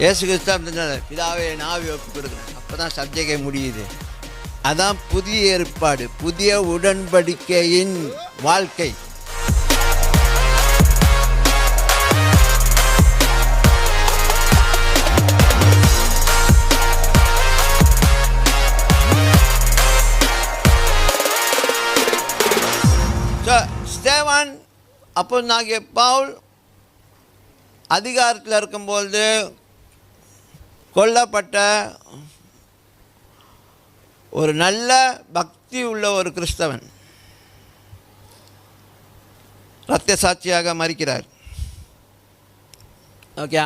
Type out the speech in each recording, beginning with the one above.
இயேசு கிறிஸ்து அப்படின்னாரு பிதாவே நாவி ஒப்பு கொடுக்குறேன். அப்போ தான் சப்ஜெக்டே முடியுது. அதான் புதிய ஏற்பாடு புதிய உடன்படிக்கையின் வாழ்க்கை. ஸ்டேவான் அப்போ நாங்கள் பவுல் அதிகாரத்தில் இருக்கும்பொழுது கொல்லப்பட்ட ஒரு நல்ல பக்தி உள்ள ஒரு கிறிஸ்தவன். ரத்த சாட்சியாக மறிக்கிறார். ஓகே.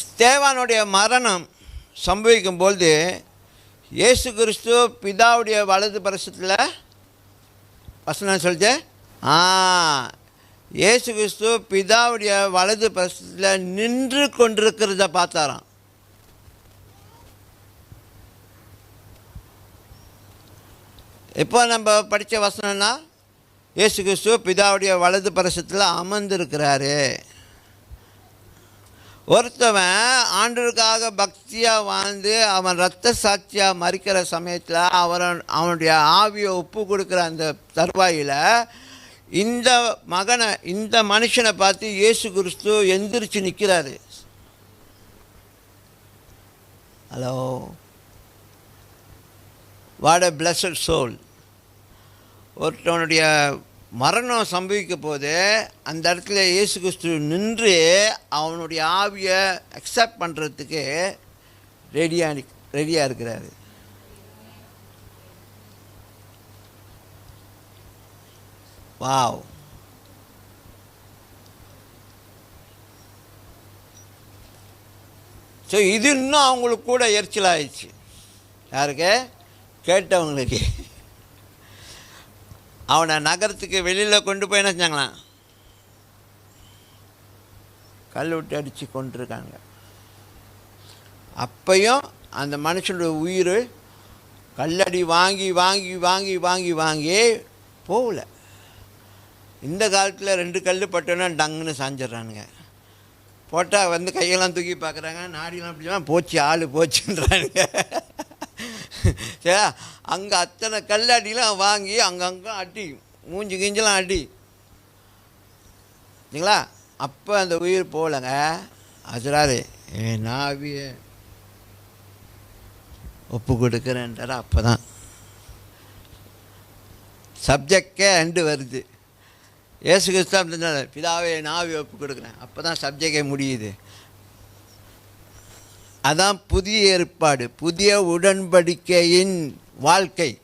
ஸ்தேவானுடைய மரணம் சம்பவிக்கும் பொழுது இயேசு கிறிஸ்து பிதாவுடைய வலது பரிசத்தில் வசனம் சொல்லிச்சு ஆ இயேசு கிறிஸ்து பிதாவுடைய வலது பிரசத்தில் நின்று கொண்டிருக்கிறத பார்த்தாராம். இப்போ நம்ம படித்த வசனம்னா இயேசு கிறிஸ்து பிதாவுடைய வலது பரிசத்தில் அமர்ந்திருக்கிறாரு. ஒருத்தவன் ஆண்டுக்காக பக்தியாக வாழ்ந்து அவன் ரத்த சாட்சியாக மறிக்கிற சமயத்தில் அவன் அவனுடைய ஆவியை ஒப்பு கொடுக்குற அந்த தருவாயில் இந்த மகனை இந்த மனுஷனை பார்த்து இயேசு கிறிஸ்து எந்திரிச்சு நிற்கிறாரு hello what a blessed soul ஒருத்தவனுடைய மரணம் சம்பவிக்க போது அந்த இடத்துல இயேசு கிறிஸ்து நின்று அவனுடைய ஆவியை அக்செப்ட் பண்ணுறதுக்கு ரெடியாக ரெடியாக இருக்கிறாரு. வாவ் ஸோ இது இன்னும் அவங்களுக்கு கூட எரிச்சலாயிடுச்சு யாருக்கு? கேட்டவங்களுக்கு. அவனை நகரத்துக்கு வெளியில் கொண்டு போய் என்ன செஞ்சாங்களாம்? கல் விட்டு அடித்து கொண்டிருக்காங்க அப்பையும் அந்த மனுஷனுடைய உயிர் கல்லடி வாங்கி வாங்கி வாங்கி வாங்கி வாங்கி போகல. இந்த காலத்தில் ரெண்டு கல் பட்டோன்னா டங்குன்னு சாஞ்சிட்றானுங்க. போட்டால் வந்து கையெல்லாம் தூக்கி பார்க்குறாங்க நாடிலாம் அப்படிலாம் போச்சு ஆள் போச்சுன்றானுங்க. சரி அங்கே அத்தனை கல் அடிலாம் வாங்கி அங்கங்கே அடி மூஞ்சி கிஞ்சலாம் அடி. சரிங்களா? அப்போ அந்த உயிர் போகலங்க அசுராரு ஏ நாவிய. ஒப்பு கொடுக்குறேன்றார் அப்போ தான் சப்ஜெக்டே அண்டு வருது. ஏசு கிறிஸ்து அப்படின்னாரு பிதாவே நாவி ஒப்பு கொடுக்குறேன். அப்போ தான் சப்ஜெக்டே முடியுது. அதான் புதிய ஏற்பாடு புதிய உடன்படிக்கையின் வாழ்க்கை.